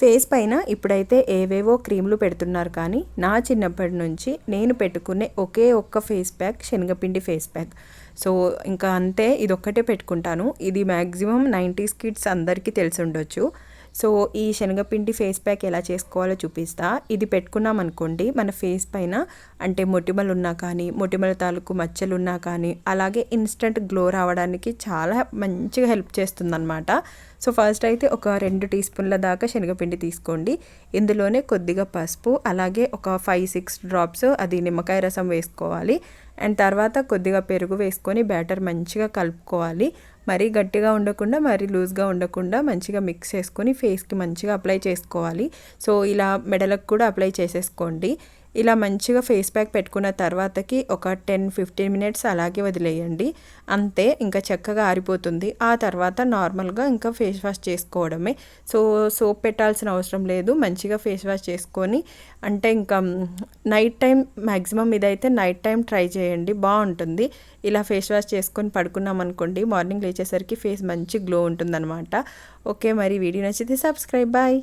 Face పైన ఇప్పుడైతే ఏవేవో క్రీములు పెడుతున్నారు కానీ నా చిన్నప్పటి నుంచి నేను పెట్టుకునే ఒకే ఒక్క ఫేస్ ప్యాక్ శనగపిండి ఫేస్ ప్యాక్. సో ఇంకా అంతే ఇది ఒక్కటే పెట్టుకుంటాను. ఇది మ్యాక్సిమం నైంటీస్ కిడ్స్ అందరికీ తెలిసి ఉండొచ్చు. సో ఈ శనగపిండి ఫేస్ ప్యాక్ ఎలా చేసుకోవాలో చూపిస్తా. ఇది పెట్టుకున్నాం అనుకోండి మన ఫేస్ పైన అంటే మొటిమలు ఉన్నా కానీ మొటిమల తాలూకు మచ్చలు ఉన్నా కానీ అలాగే ఇన్స్టెంట్ గ్లో రావడానికి చాలా మంచిగా హెల్ప్ చేస్తుందన్నమాట. సో ఫస్ట్ అయితే ఒక రెండు టీ స్పూన్ల దాకా శనగపిండి తీసుకోండి. ఇందులోనే కొద్దిగా పసుపు అలాగే ఒక ఫైవ్ సిక్స్ డ్రాప్స్ అది నిమ్మకాయ రసం వేసుకోవాలి. అండ్ తర్వాత కొద్దిగా పెరుగు వేసుకొని బ్యాటర్ మంచిగా కలుపుకోవాలి. మరీ గట్టిగా ఉండకుండా మరీ లూజ్గా ఉండకుండా మంచిగా మిక్స్ చేసుకొని ఫేస్కి మంచిగా అప్లై చేసుకోవాలి. సో ఇలా మెడలకు కూడా అప్లై చేసేసుకోండి. ఇలా మంచిగా ఫేస్ ప్యాక్ పెట్టుకున్న తర్వాతకి ఒక టెన్ ఫిఫ్టీన్ మినిట్స్ అలాగే వదిలేయండి. అంతే ఇంకా చక్కగా ఆరిపోతుంది. ఆ తర్వాత నార్మల్గా ఇంకా ఫేస్ వాష్ చేసుకోవడమే. సో సోప్ పెట్టాల్సిన అవసరం లేదు. మంచిగా ఫేస్ వాష్ చేసుకొని అంటే ఇంకా నైట్ టైం మ్యాక్సిమం ఇదైతే నైట్ టైం ట్రై చేయండి. బాగుంటుంది. ఇలా ఫేస్ వాష్ చేసుకొని పడుకున్నాం అనుకోండి మార్నింగ్ లేచేసరికి ఫేస్ మంచి గ్లో ఉంటుందన్నమాట. ఓకే మరి వీడియో నచ్చితే సబ్స్క్రైబ్ బాయ్